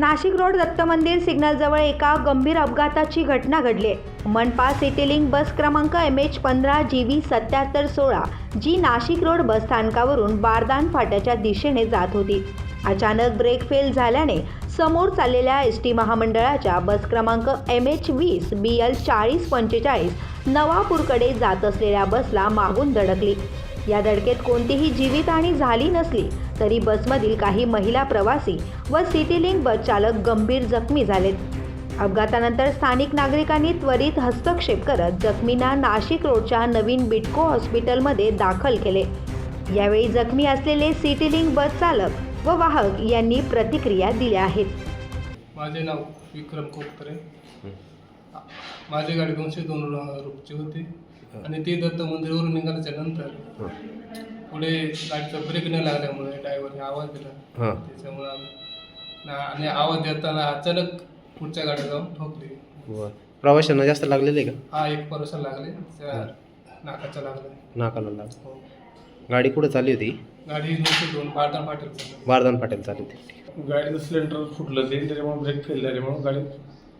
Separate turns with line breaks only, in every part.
Nashik road Datta मंदिर सिग्नलजवळ एका गंभीर अपघाताची घटना घडली. मनपा सिटीलिंक बस क्रमांक एम एच पंधरा जी व्ही सत्याहत्तर सोळा जी नाशिक रोड बस स्थानकावरून बारदान फाट्याच्या दिशेने जात होती. अचानक ब्रेक फेल झाल्याने समोर चाललेल्या एस टी महामंडळाच्या बस क्रमांक एम एच वीस बी एल चाळीस पंचेचाळीस नवापूरकडे जात असलेल्या बसला मागून धडकली. या धडकेत कोणतीही जीवितहानी झाली नसली तरी बसमधील काही महिला प्रवासी व सिटीलिंक बस चालक गंभीर जखमी झालेत. अपघातानंतर स्थानिक नागरिकांनी त्वरित हस्तक्षेप करत जखमींना नाशिक रोडच्या नवीन बिटको हॉस्पिटलमध्ये दाखल केले. यावेळी जखमी असलेले सिटीलिंक बस चालक व वाहक यांनी प्रतिक्रिया दिल्या आहेत.
माझे नाव विक्रम कोपरे माझी गाडी दोनशे दोन रुपची होती. आणि ती दत्त मंदिरवरून निघाल्याच्या नंतर पुढे गाडीचा ब्रेक न लागल्यामुळे ड्रायव्हरने आवाज दिला.
हां.
त्याच्यामुळं आणि आवाज देताना अचानक पुढच्या गाडी जाऊन ठोकली.
बरं प्रवाशांना जास्त लागलेले का?
हा एक परसा लागले. नाकाच्या लागले
नाकाला लाग
हो.
गाडी कुठं चालली होती?
गाडी दोनशे दोन बारदान पाटील.
बारदान पाटील चालली होती.
गाडीचं सिलेंडर फुटलं ते त्याच्यामुळे ब्रेक फेल झाल्यामुळे गाडी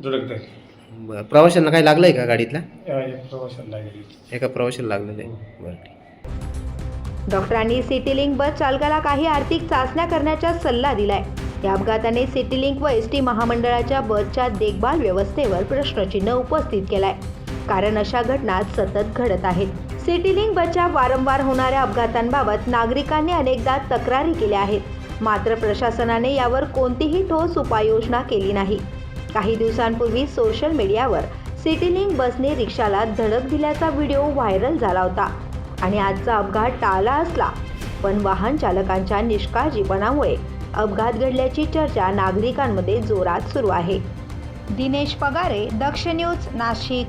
धडकत आहे.
बरं प्रवाशांना काही लागलं आहे का गाडीतल्या?
या एक प्रवाशाला लागली.
एका प्रवाशाला लागलेलं. आहे बरं. ठीक
डॉक्टरांनी सिटीलिंक बस चालकाला काही आर्थिक चाचण्या करण्याचा सल्ला दिलाय. या अपघाताने सिटीलिंक व एस टी महामंडळाच्या बसच्या देखभाल व्यवस्थेवर प्रश्नचिन्ह उपस्थित केलाय. कारण अशा घटना सतत घडत आहेत सिटीलिंक बसच्या वारंवार होणाऱ्या अपघातांबाबत नागरिकांनी अनेकदा तक्रारी केल्या आहेत. मात्र प्रशासनाने यावर कोणतीही ठोस उपाययोजना केली नाही. काही दिवसांपूर्वी सोशल मीडियावर सिटीलिंक बसने रिक्षाला धडक दिल्याचा व्हिडिओ व्हायरल झाला होता. आणि आजचा अपघात टाळला असला पण वाहन चालकांच्या निष्काळजीपणामुळे अपघात घडल्याची चर्चा नागरिकांमध्ये जोरात सुरू आहे. दिनेश पगारे दक्ष न्यूज नाशिक.